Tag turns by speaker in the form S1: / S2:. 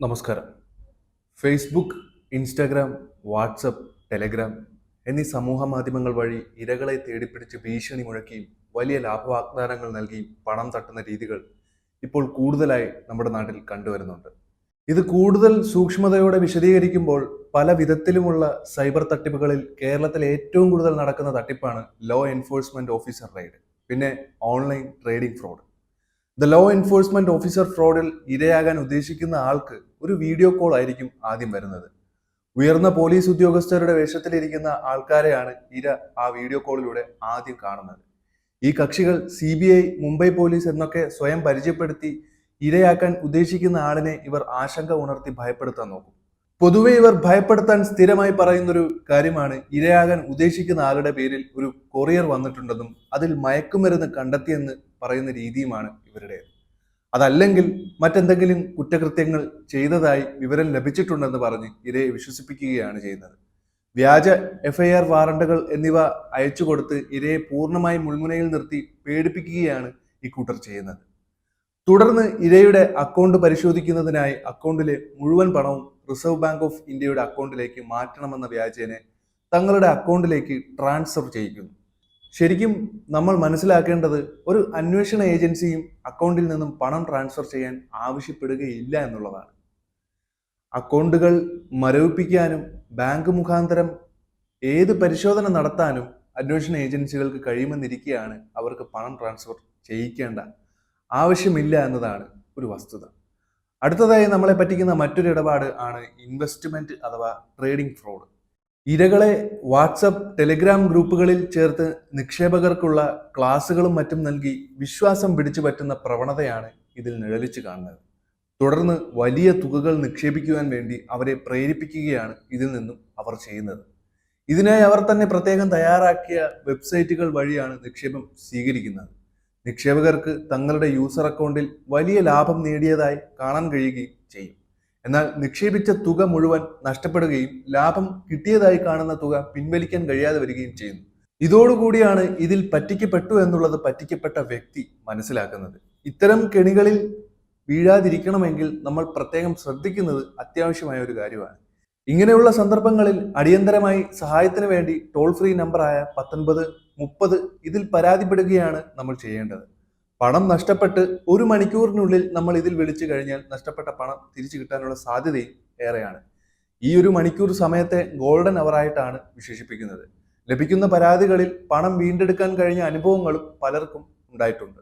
S1: നമസ്കാരം. Facebook Instagram WhatsApp Telegram എന്നീ സമൂഹ മാധ്യമങ്ങൾ വഴി ഇരകളെ തേടിപ്പിടിച്ച് ഭീഷണി മുഴക്കിയും വലിയ ലാഭവാഗ്ദാനങ്ങൾ നൽകിയും പണം തട്ടുന്ന രീതികൾ ഇപ്പോൾ കൂടുതലായി നമ്മുടെ നാട്ടിൽ കണ്ടുവരുന്നുണ്ട്. ഇത് കൂടുതൽ സൂക്ഷ്മതയോടെ വിശദീകരിക്കുമ്പോൾ പല വിധത്തിലുമുള്ള സൈബർ തട്ടിപ്പുകളിൽ കേരളത്തിൽ ഏറ്റവും കൂടുതൽ നടക്കുന്ന തട്ടിപ്പാണ് ലോ എൻഫോഴ്സ്മെന്റ് ഓഫീസർ റെയ്ഡ് പിന്നെ online trading fraud the law enforcement officer ഫ്രോഡിൽ ഇരയാകാൻ ഉദ്ദേശിക്കുന്ന ആൾക്ക് ഒരു വീഡിയോ കോൾ ആയിരിക്കും ആദ്യം വരുന്നത്. ഉയർന്ന പോലീസ് ഉദ്യോഗസ്ഥരുടെ വേഷത്തിലിരിക്കുന്ന ആൾക്കാരെയാണ് ഇര ആ വീഡിയോ കോളിലൂടെ ആദ്യം കാണുന്നത്. ഈ കക്ഷികൾ C B I Mumbai police എന്നൊക്കെ സ്വയം പരിചയപ്പെടുത്തി ഇരയാക്കാൻ ഉദ്ദേശിക്കുന്ന ആളിനെ ഇവർ ആശങ്ക ഉണർത്തി ഭയപ്പെടുത്താൻ നോക്കും. പൊതുവെ ഇവർ ഭയപ്പെടുത്താൻ സ്ഥിരമായി പറയുന്നൊരു കാര്യമാണ് ഇരയാകാൻ ഉദ്ദേശിക്കുന്ന ആളുടെ പേരിൽ ഒരു കൊറിയർ വന്നിട്ടുണ്ടെന്നും അതിൽ മയക്കുമരുന്ന് കണ്ടെത്തിയെന്ന് പറയുന്ന രീതിയുമാണ് ഇവരുടെ അതല്ലെങ്കിൽ മറ്റെന്തെങ്കിലും കുറ്റകൃത്യങ്ങൾ ചെയ്തതായി വിവരം ലഭിച്ചിട്ടുണ്ടെന്ന് പറഞ്ഞ് ഇരയെ വിശ്വസിപ്പിക്കുകയാണ് ചെയ്യുന്നത്. വ്യാജ എഫ്ഐആർ വാറണ്ടുകൾ എന്നിവ അയച്ചു കൊടുത്ത് ഇരയെ പൂർണമായി മുൾമുനയിൽ നിർത്തി പേടിപ്പിക്കുകയാണ് ഇക്കൂട്ടർ ചെയ്യുന്നത്. തുടർന്ന് ഇരയുടെ അക്കൗണ്ട് പരിശോധിക്കുന്നതിനായി അക്കൗണ്ടിലെ മുഴുവൻ പണവും റിസർവ് ബാങ്ക് ഓഫ് ഇന്ത്യയുടെ അക്കൗണ്ടിലേക്ക് മാറ്റണമെന്ന വ്യാജേനെ തങ്ങളുടെ അക്കൗണ്ടിലേക്ക് ട്രാൻസ്ഫർ ചെയ്യിക്കുന്നു. ശരിക്കും നമ്മൾ മനസ്സിലാക്കേണ്ടത് ഒരു അന്വേഷണ ഏജൻസിയും അക്കൗണ്ടിൽ നിന്നും പണം ട്രാൻസ്ഫർ ചെയ്യാൻ ആവശ്യപ്പെടുകയില്ല എന്നുള്ളതാണ്. അക്കൗണ്ടുകൾ മരവിപ്പിക്കാനും ബാങ്ക് മുഖാന്തരം ഏത് പരിശോധന നടത്താനും അന്വേഷണ ഏജൻസികൾക്ക് കഴിയുമെന്നിരിക്കെയാണ് അവർക്ക് പണം ട്രാൻസ്ഫർ ചെയ്യിക്കേണ്ട ആവശ്യമില്ല എന്നതാണ് ഒരു വസ്തുത. അടുത്തതായി നമ്മളെ പറ്റിക്കുന്ന മറ്റൊരു ഇടപാട് ആണ് ഇൻവെസ്റ്റ്മെന്റ് അഥവാ ട്രേഡിംഗ് ഫ്രോഡ്. ഇരകളെ വാട്സപ്പ് ടെലിഗ്രാം ഗ്രൂപ്പുകളിൽ ചേർത്ത് നിക്ഷേപകർക്കുള്ള ക്ലാസുകളും മറ്റും നൽകി വിശ്വാസം പിടിച്ചു പറ്റുന്ന പ്രവണതയാണ് ഇതിൽ നിഴലിച്ചു കാണുന്നത്. തുടർന്ന് വലിയ തുകകൾ നിക്ഷേപിക്കുവാൻ വേണ്ടി അവരെ പ്രേരിപ്പിക്കുകയാണ് ഇതിൽ നിന്നും അവർ ചെയ്യുന്നത്. ഇതിനായി അവർ തന്നെ പ്രത്യേകം തയ്യാറാക്കിയ വെബ്സൈറ്റുകൾ വഴിയാണ് നിക്ഷേപം സ്വീകരിക്കുന്നത്. നിക്ഷേപകർക്ക് തങ്ങളുടെ യൂസർ അക്കൗണ്ടിൽ വലിയ ലാഭം നേടിയതായി കാണാൻ കഴിയുകയും ചെയ്യും. എന്നാൽ നിക്ഷേപിച്ച തുക മുഴുവൻ നഷ്ടപ്പെടുകയും ലാഭം കിട്ടിയതായി കാണുന്ന തുക പിൻവലിക്കാൻ കഴിയാതെ വരികയും ചെയ്യുന്നു. ഇതോടുകൂടിയാണ് ഇതിൽ പറ്റിക്കപ്പെട്ടു എന്നുള്ളത് പറ്റിക്കപ്പെട്ട വ്യക്തി മനസ്സിലാക്കുന്നത്. ഇത്തരം കെണികളിൽ വീഴാതിരിക്കണമെങ്കിൽ നമ്മൾ പ്രത്യേകം ശ്രദ്ധിക്കുന്നത് അത്യാവശ്യമായ ഒരു കാര്യമാണ്. ഇങ്ങനെയുള്ള സന്ദർഭങ്ങളിൽ അടിയന്തരമായി സഹായത്തിന് വേണ്ടി ടോൾ ഫ്രീ നമ്പറായ പത്തൊൻപത് മുപ്പത് ഇതിൽ പരാതിപ്പെടുകയാണ് നമ്മൾ ചെയ്യേണ്ടത്. പണം നഷ്ടപ്പെട്ട് ഒരു മണിക്കൂറിനുള്ളിൽ നമ്മൾ ഇതിൽ വിളിച്ചു കഴിഞ്ഞാൽ നഷ്ടപ്പെട്ട പണം തിരിച്ചു കിട്ടാനുള്ള സാധ്യതയും ഏറെയാണ്. ഈ ഒരു മണിക്കൂർ സമയത്തെ ഗോൾഡൻ അവറായിട്ടാണ് വിശേഷിപ്പിക്കുന്നത്. ലഭിക്കുന്ന പരാതികളിൽ പണം വീണ്ടെടുക്കാൻ കഴിഞ്ഞ അനുഭവങ്ങളും പലർക്കും ഉണ്ടായിട്ടുണ്ട്.